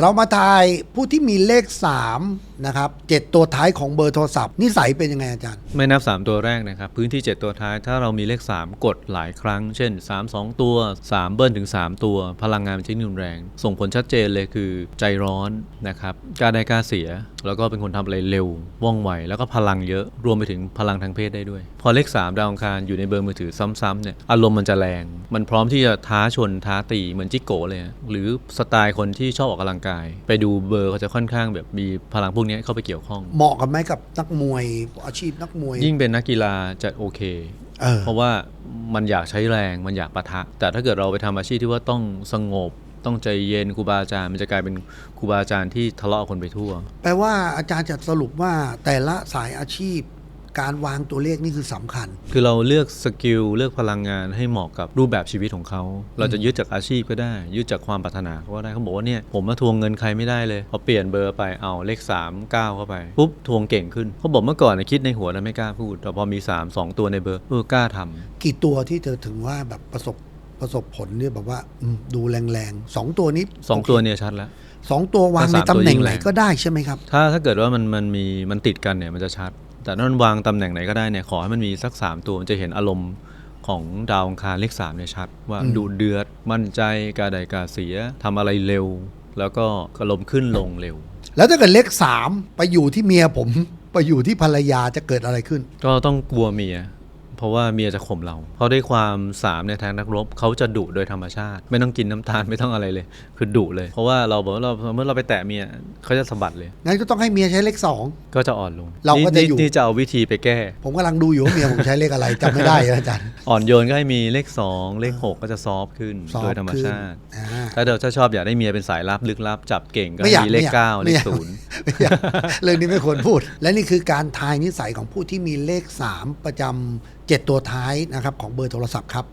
เรามาทายผู้ที่มีเลข3นะครับเจ็ดตัวท้ายของเบอร์โทรศัพท์นิสัยเป็นยังไงอาจารย์ ไม่นับ 3 ตัวแรกนะครับ พื้นที่ 7 ตัวท้าย ถ้าเรามีเลข 3 กดหลายครั้ง เช่น 3 2 ตัว 3 เบิ้ลถึง 3 ตัว พลังงานมันจะรุนแรง ส่งผลชัดเจนเลยคือใจร้อนนะครับกล้าได้กล้าเสีย แล้วก็เป็นคนทำอะไรเร็วว่องไว แล้วก็พลังเยอะรวมไปถึงพลังทางเพศได้ด้วย พอเลข 3 ดาวองคารอยู่ในเบอร์มือถือซ้ำๆเนี่ยอารมณ์มันจะแรง มันพร้อมที่จะท้าชนท้าตีเหมือนจิกโกเลยหรือสไตล์คนที่ชอบออกกำลังกายไปดูเบอร์เขาจะค่อนข้างแบบมีพลังพวกนี้เข้าไปเกี่ยวข้อง เหมาะกับไหมกับนักมวยอาชีพนักมวย ยิ่งเป็นนักกีฬาจะโอเคเออเพราะว่ามันอยากใช้แรงมันอยากปะทะ แต่ถ้าเกิดเราไปทำอาชีพที่ว่าต้องสงบต้องใจเย็นครูบาอาจารย์มันจะกลายเป็นครูบาอาจารย์ที่ทะเลาะคนไปทั่ว แปลว่าอาจารย์จะสรุปว่าแต่ละสายอาชีพ การวางตัวเลขนี่คือสำคัญ คือเราเลือกสกิลเลือกพลังงานให้เหมาะกับรูปแบบชีวิตของเขา เราจะยึดจากอาชีพก็ได้ ยึดจากความปรารถนาเขาก็ได้เขาบอกว่าเนี่ยผมมาทวงเงินใครไม่ได้เลยพอเปลี่ยนเบอร์ไปเอาเลข 3 9 เข้าไปปุ๊บทวงเก่งขึ้นเขาบอกเมื่อก่อนนะคิดในหัวแล้วไม่กล้าพูดแต่พอมี 3 2 ตัวในเบอร์เออกล้าทำกี่ตัวที่เธอถึงว่าแบบประสบประสบผลเนี่ยแบบว่าอืมดูแรงๆสองตัวนี้สองตัวเนี่ยชัดแล้วสองตัววางถ้าในสามตัวตำแหน่งยิ่งไหนแรงก็ได้ใช่ไหมครับ ถ้าถ้าเกิดว่ามันมันมีมันติดกันเนี่ยมันจะชัด แต่ถ้ามันวางตำแหน่งไหนก็ได้เนี่ยขอให้มันมีสัก 3 ตัวมันจะเห็นอารมณ์ของดาวอังคารเลข3เนี่ยชัด ว่าอืมดูเดือดมั่นใจกาใดกาเสียทำอะไรเร็ว แล้วก็อารมณ์ขึ้นลงเร็ว แล้วถ้าเกิดเลขสามไปอยู่ที่เมียผม ไปอยู่ที่ภรรยาจะเกิดอะไรขึ้น ก็ต้องกลัวเมีย เพราะว่าเมียจะข่มเรา เพราะด้วยความสามในทางนักรบเขาจะดุโดยธรรมชาติ ไม่ต้องกินน้ำตาลไม่ต้องอะไรเลย คือดุเลย เพราะว่าเราบอกว่าเราเมื่อเราไปแตะเมียเขาจะสะบัดเลยงั้นก็ต้องให้เมียใช้เลขสองก็จะอ่อนลงเราก็จะนี่อยู่นี่จะเอาวิธีไปแก้ ผมกำลังดูอยู่ว่าเมียผมใช้เลขอะไรจำไม่ได้นะอาจารย์อ่อนโยนก็ให้มีเลข 2 เลข 6 ก็จะซอฟต์ขึ้นซอฟต์โดยธรรมชาติขึ้นอ่าถ้าเราถ้าชอบอยากได้เมียเป็นสายลับลึกลับจับเก่งก็ไม่อยากมีเลขไม่อยาก9เลไม่อขยากศูนย์ไม่อยากเรื่องนี้ไม่ควรพูด และนี่คือการทายนิสัยของผู้ที่มีเลข 3 ประจำ7 ตัวท้ายนะครับของเบอร์โทรศัพท์ครับ